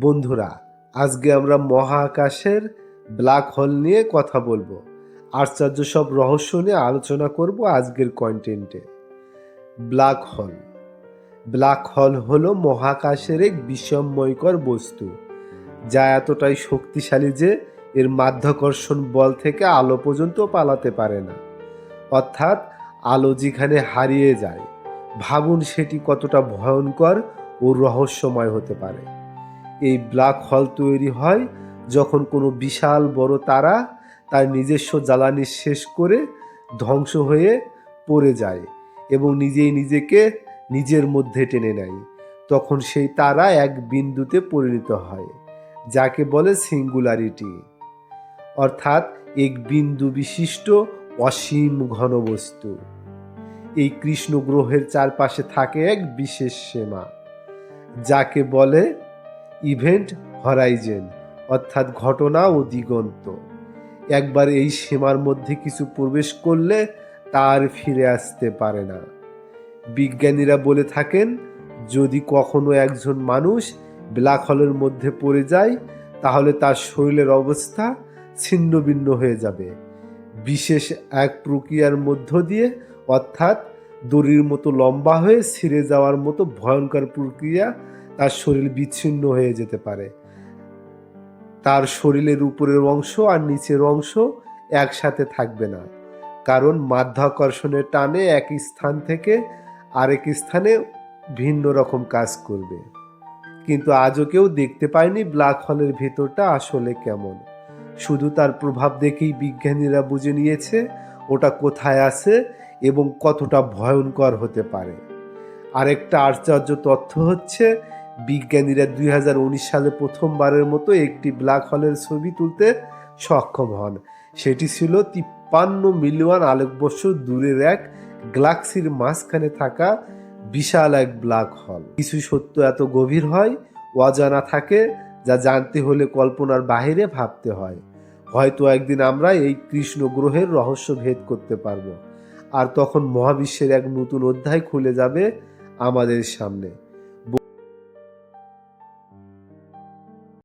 বন্ধুরা, আজকে আমরা মহাকাশের ব্ল্যাক হোল নিয়ে কথা বলব। আশ্চর্য সব রহস্য নিয়ে আলোচনা করব আজকের কন্টেন্টে ব্ল্যাক হোল ব্ল্যাক হোল হলো মহাকাশের এক বিস্ময়কর বস্তু, যা এতটাই শক্তিশালী যে এর মাধ্যাকর্ষণ বল থেকে আলো পর্যন্ত পালাতে পারে না। অর্থাৎ আলো যেখানে হারিয়ে যায়, ভাবুন সেটি কতটা ভয়ঙ্কর ও রহস্যময় হতে পারে। এই ব্ল্যাক হল তৈরি হয়, যখন কোনো বিশাল বড় তারা তার নিজস্ব জ্বালানি শেষ করে ধ্বংস হয়ে পড়ে যায় এবং নিজেই নিজেকে নিজের মধ্যে টেনে নেয়। তখন সেই তারা এক বিন্দুতে পরিণত হয়, যাকে বলে সিঙ্গুলারিটি অর্থাৎ এক বিন্দু বিশিষ্ট অসীম ঘনবস্তু। এই কৃষ্ণ গ্রহের চারপাশে থাকে এক বিশেষ সীমা, যাকে বলে ইভেন্ট হরাইজেন, অর্থাৎ ঘটনা ও দিগন্ত। একবার এই সীমার মধ্যে কিছু প্রবেশ করলে তার ফিরে আসতে পারে না। বিজ্ঞানীরা বলে থাকেন, যদি কখনো একজন মানুষ ব্ল্যাক হোলের মধ্যে পড়ে যায়, তাহলে তার শরীরের অবস্থা ছিন্ন ভিন্ন হয়ে যাবে। বিশেষ এক প্রক্রিয়ার মধ্য দিয়ে, অর্থাৎ দড়ির মতো লম্বা হয়ে ছিঁড়ে যাওয়ার মতো ভয়ঙ্কর প্রক্রিয়া তার শরীর বিচ্ছিন্ন হয়ে যেতে পারে। তার শরীরের উপরের অংশ আর নিচের অংশ একসাথে থাকবে না। কারণ মাধ্যাকর্ষণের টানে এক স্থান থেকে আরেক স্থানে ভিন্ন রকম কাজ করবে। কিন্তু আজও কেউ দেখতে পায়নি ব্ল্যাক হোলের ভেতরটা আসলে কেমন। শুধু তার প্রভাব দেখেই বিজ্ঞানীরা বুঝে নিয়েছে ওটা কোথায় আছে এবং কতটা ভয়ঙ্কর হতে পারে। আরেকটা আশ্চর্য তথ্য হচ্ছে বিজ্ঞানীরা দুই হাজার উনিশ সালে প্রথমবারের মতো একটি ব্ল্যাক হোলের ছবি তুলতে সক্ষম হন। সেটি ছিল তিপ্পান্ন মিলিয়ন আলোকবর্ষ দূরের এক গ্যালাক্সির মাঝখানে থাকা বিশাল এক ব্ল্যাক হল। কিছু সত্য এত গভীর হয়, অজানা থাকে, যা জানতে হলে কল্পনার বাইরে ভাবতে হয়। হয়তো একদিন আমরা এই কৃষ্ণ গ্রহের রহস্য ভেদ করতে পারব। আর তখন মহাবিশ্বের এক নতুন অধ্যায় খুলে যাবে আমাদের সামনে।